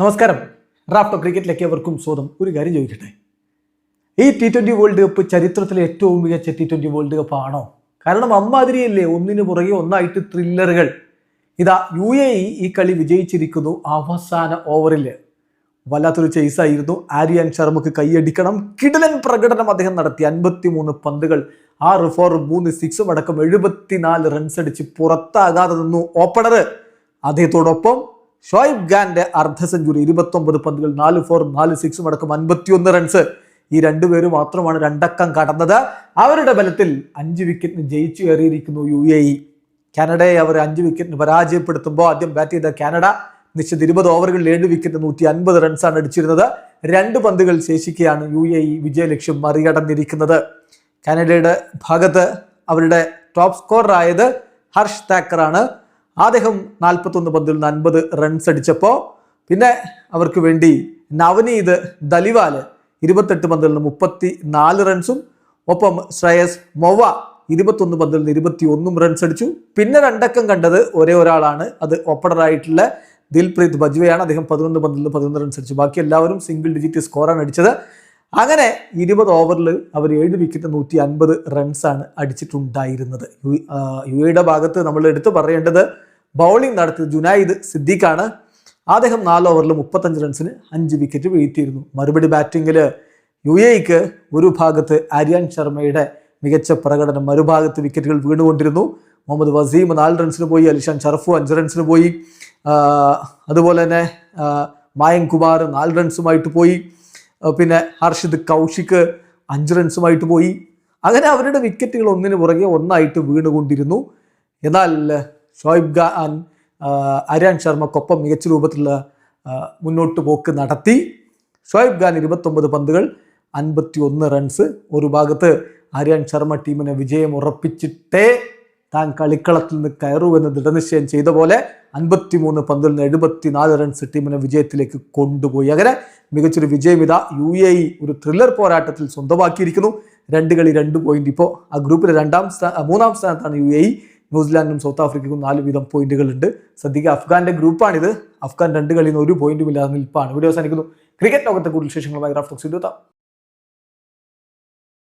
നമസ്കാരം. റാഫ്റ്റോ ക്രിക്കറ്റിലേക്ക് അവർക്കും സ്വതം ഒരു കാര്യം ചോദിക്കട്ടെ? ഈ ടി ട്വന്റി വേൾഡ് കപ്പ് ചരിത്രത്തിലെ ഏറ്റവും മികച്ച ടി ട്വന്റി വേൾഡ് കപ്പ് ആണോ? കാരണം അമ്മാതിരിയല്ലേ ഒന്നിനു പുറകെ ഒന്നായിട്ട് ത്രില്ലറുകൾ ഇതാ യു എ ഇ ഈ കളി വിജയിച്ചിരിക്കുന്നു അവസാന ഓവറിൽ വല്ലാത്തൊരു ചേസായിരുന്നു ആര്യൻ ശർമ്മക്ക് കൈയടിക്കണം. കിടലൻ പ്രകടനം അദ്ദേഹം നടത്തി. അൻപത്തിമൂന്ന് പന്തുകൾ ആറ് ഫോർ മൂന്ന് സിക്സും അടക്കം എഴുപത്തിനാല് റൺസ് അടിച്ച് പുറത്താകാതെ നിന്നു. ഓപ്പണർ അദ്ദേഹത്തോടൊപ്പം ഷോയിബ് ഖാന്റെ അർദ്ധ സെഞ്ചുറി ഇരുപത്തൊമ്പത് പന്തുകൾ നാല് ഫോർ നാല് സിക്സും അടക്കം അൻപത്തിയൊന്ന് റൺസ് ഈ രണ്ടുപേര് മാത്രമാണ് രണ്ടക്കം കടന്നത്. അവരുടെ ബലത്തിൽ അഞ്ച് വിക്കറ്റിന് ജയിച്ചു കയറിയിരിക്കുന്നു യു എ ഇ. കാനഡയെ അവർ അഞ്ച് വിക്കറ്റിന് പരാജയപ്പെടുത്തുമ്പോൾ ആദ്യം ബാറ്റ് ചെയ്ത കാനഡ നിശ്ചിത ഇരുപത് ഓവറുകളിൽ ഏഴ് വിക്കറ്റ് നൂറ്റി അൻപത് റൺസാണ് അടിച്ചിരുന്നത്. രണ്ട് പന്തുകൾ ശേഷിക്കെയാണ് യു എ ഇ വിജയലക്ഷ്യം മറികടന്നിരിക്കുന്നത്. കാനഡയുടെ ഭാഗത്ത് അവരുടെ ടോപ്പ് സ്കോററായത് ഹർഷ് താക്കറാണ്. അദ്ദേഹം നാൽപ്പത്തൊന്ന് പന്തിൽ നിന്ന് അൻപത് റൺസ് അടിച്ചപ്പോൾ പിന്നെ അവർക്ക് വേണ്ടി നവനീത് ദലിവാൽ ഇരുപത്തെട്ട് പന്തിൽ നിന്ന് മുപ്പത്തി നാല് റൺസും ഒപ്പം ശ്രേയസ് മൊവ ഇരുപത്തൊന്ന് പന്തിൽ നിന്ന് ഇരുപത്തി ഒന്നും റൺസ് അടിച്ചു. പിന്നെ രണ്ടക്കം കണ്ടത് ഒരേ ഒരാളാണ് അത് ഓപ്പണറായിട്ടുള്ള ദിൽപ്രീത് ബജ്വയാണ്. അദ്ദേഹം പതിനൊന്ന് പന്തിൽ നിന്ന് പതിനൊന്ന് റൺസ് അടിച്ചു. ബാക്കി എല്ലാവരും സിംഗിൾ ഡിജിറ്റ് സ്കോറാണ് അടിച്ചത്. അങ്ങനെ ഇരുപത് ഓവറിൽ അവർ ഏഴ് വിക്കറ്റ് നൂറ്റി അൻപത് റൺസാണ് അടിച്ചിട്ടുണ്ടായിരുന്നത്. യു യുടെ ഭാഗത്ത് നമ്മൾ എടുത്തു പറയേണ്ടത് ബൗളിംഗ് നടത്തിയത് ജുനായിദ് സിദ്ദീഖാണ്. അദ്ദേഹം നാല് ഓവറിൽ മുപ്പത്തഞ്ച് റൺസിന് അഞ്ച് വിക്കറ്റ് വീഴ്ത്തിയിരുന്നു. മറുപടി ബാറ്റിങ്ങിൽ യു എക്ക് ഒരു ഭാഗത്ത് ആര്യാൻ ശർമ്മയുടെ മികച്ച പ്രകടനം മറുഭാഗത്ത് വിക്കറ്റുകൾ വീണുകൊണ്ടിരുന്നു. മുഹമ്മദ് വസീം നാല് റൺസിന് പോയി അലിഷാൻ ഷർഫു അഞ്ച് റൺസിന് പോയി. അതുപോലെ തന്നെ മായം കുമാർ നാല് റൺസുമായിട്ട് പോയി. പിന്നെ ഹർഷിദ് കൗശിക് അഞ്ച് റൺസുമായിട്ട് പോയി. അങ്ങനെ അവരുടെ വിക്കറ്റുകൾ ഒന്നിന് പുറകെ ഒന്നായിട്ട് വീണുകൊണ്ടിരുന്നു. എന്നാൽ ഷോയിബ് ഖാൻ അരാൻ ശർമ്മക്കൊപ്പം മികച്ച രൂപത്തിലുള്ള മുന്നോട്ട് പോക്ക് നടത്തി. ഷോയിബ് ഖാൻ ഇരുപത്തൊമ്പത് പന്തുകൾ അൻപത്തി ഒന്ന് റൺസ് ഒരു ഭാഗത്ത് ആര്യാൻ ശർമ്മ ടീമിനെ വിജയം ഉറപ്പിച്ചിട്ടേ താൻ കളിക്കളത്തിൽ നിന്ന് കയറൂ എന്ന് ദൃഢനിശ്ചയം ചെയ്ത പോലെ അൻപത്തിമൂന്ന് പന്തിൽ നിന്ന് എഴുപത്തിനാല് റൺസ് ടീമിനെ വിജയത്തിലേക്ക് കൊണ്ടുപോയി. അങ്ങനെ മികച്ചൊരു വിജയം ഇതാ യു എ ഇ ഒരു ത്രില്ലർ പോരാട്ടത്തിൽ സ്വന്തമാക്കിയിരിക്കുന്നു. രണ്ട് കളി രണ്ട് പോയിന്റ് ഇപ്പോൾ ആ ഗ്രൂപ്പിലെ രണ്ടാം സ്ഥാ മൂന്നാം സ്ഥാനത്താണ് യു എ ഇ ന്യൂസിലാൻഡും സൗത്ത് ആഫ്രിക്കയ്ക്കും നാല് വീതം പോയിന്റുകൾ ഉണ്ട് സദ്യക്ക് അഫ്ഗാന്റെ ഗ്രൂപ്പാണിത്. അഫ്ഗാൻ രണ്ട് കളിയിൽ നിന്ന് ഒരു പോയിന്റും ഇല്ലാതെ നിൽപ്പാണ്. വീഡിയോ അവസാനിക്കുന്നു. ക്രിക്കറ്റ് ലോകത്തെ കൂടുതൽ വിശേഷങ്ങളുമായി റാഫ്റ്റോക്സ് ഇരുത്താം